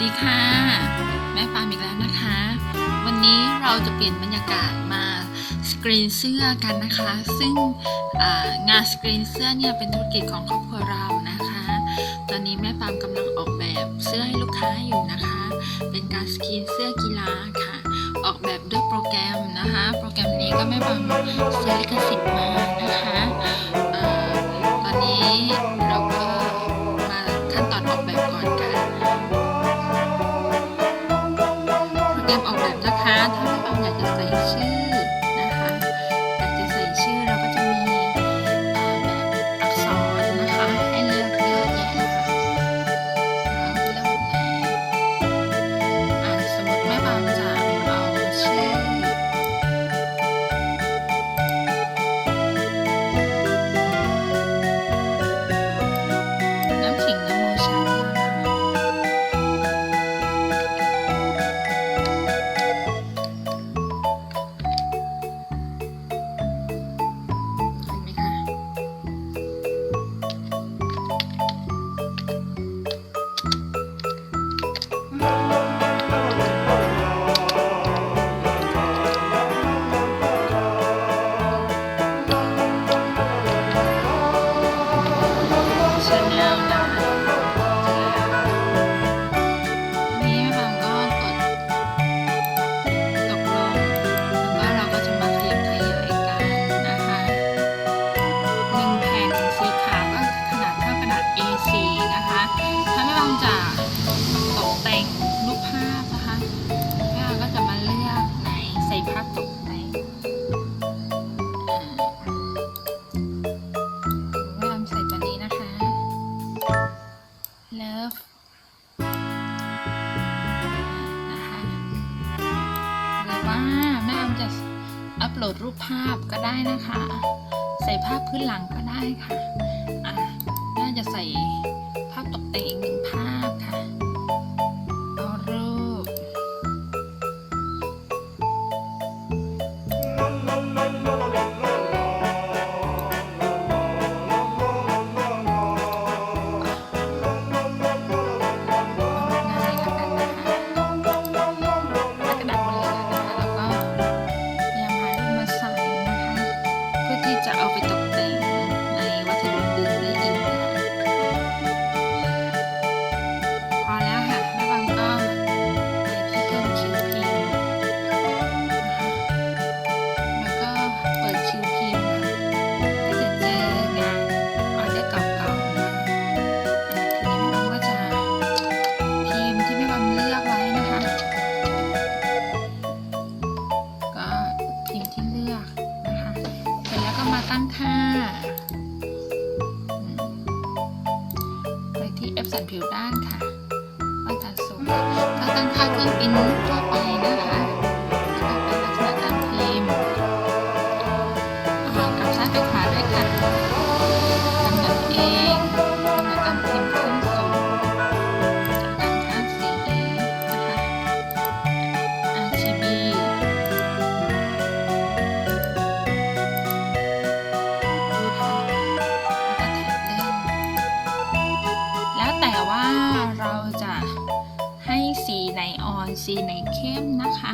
ดีค่ะ แม่ปามอีกแล้วนะคะ วันนี้เราจะเปลี่ยนบรรยากาศมาสกรีนเสื้อกันนะคะ ซึ่งางานสกรีนเสื้อเนี่ยเป็นธุรกิจของครอบครัวเรานะคะ ตอนนี้แม่ปามกำลังออกแบบเสื้อให้ลูกค้าอยู่นะคะ เป็นการสกรีนเสื้อกีฬาค่ะ ออกแบบด้วยโปรแกรมนะคะ โปรแกรมนี้ก็แม่ปามซื้อลิขสิทธิ์มานะคะอตอนนี้ โปรแกรมออกแบบนะคะ ถ้าเราอยากจะใส่ชื่อ อัปโหลดรูปภาพก็ได้นะคะ ใส่ภาพพื้นหลังก็ได้ค่ะ น่าจะใส่ ตั้งค่า ไปที่เอฟสันผิวด้านค่ะมาตรฐานสูงก็ตั้งค่าเครื่องปิ้นทั่วไปนะคะ สีไหนเข้มนะคะ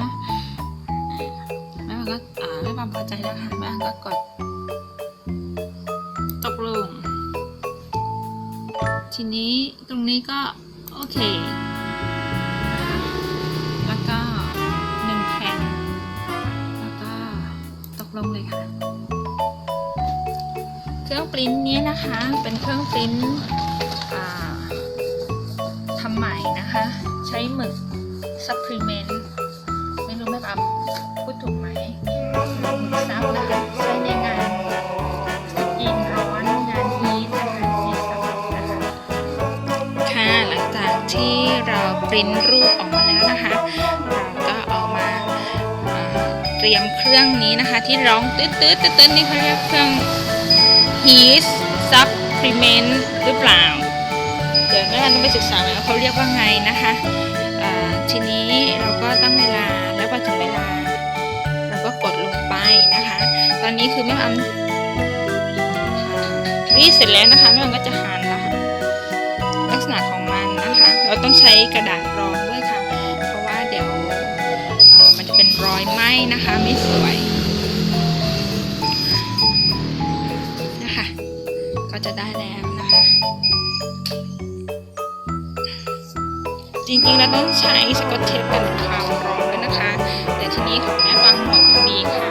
แม่บางก็อ่าแม่บางพอใจแล้วค่ะแม่บางก็กด ตกลง ทีนี้ตรงนี้ก็โอเค แล้วก็หนึ่งแผ่นแล้วก็ตกลงเลยค่ะเครื่องปริ้นเนี้ยนะคะเป็นเครื่องปริ้นทำใหม่นะคะ ใช้หมึก supplement ไม่รู้แม่ปามพูดถูกไหมซับนะคะใช้ในงานยินร้อนงานฮีทนะคะฮีทซับนะคะค่ะหลังจากที่เราปริ้นรูปออกมาแล้วนะคะเราก็เอามาเตรียมเครื่องนี้นะคะ ที่ร้องตืดตืดตืดตืดนี่เขาเรียกเครื่อง heat supplement หรือเปล่า ดี๋ยวเต้องไปศึกษาแล้เขาเรียกว่าไงนะคะทีนี้เราก็ตั้งเวลาแล้วพอถึงเวลา เราก็กดลงไปนะคะ ตอนนี้คือแม่อำรีเสร็จแล้วนะคะแม่อำก็จะหันนะคะลักษณะของมันนะคะ เราต้องใช้กระดาษรองด้วยค่ะ เพราะว่าเดี๋ยวมันจะเป็นรอยไหมนะคะไม่สวย จริงๆ แล้วต้องใช้สกอตเทปกันความร้อนด้วยนะคะ แต่ทีนี้ของแม่ปังหมดพอดีค่ะ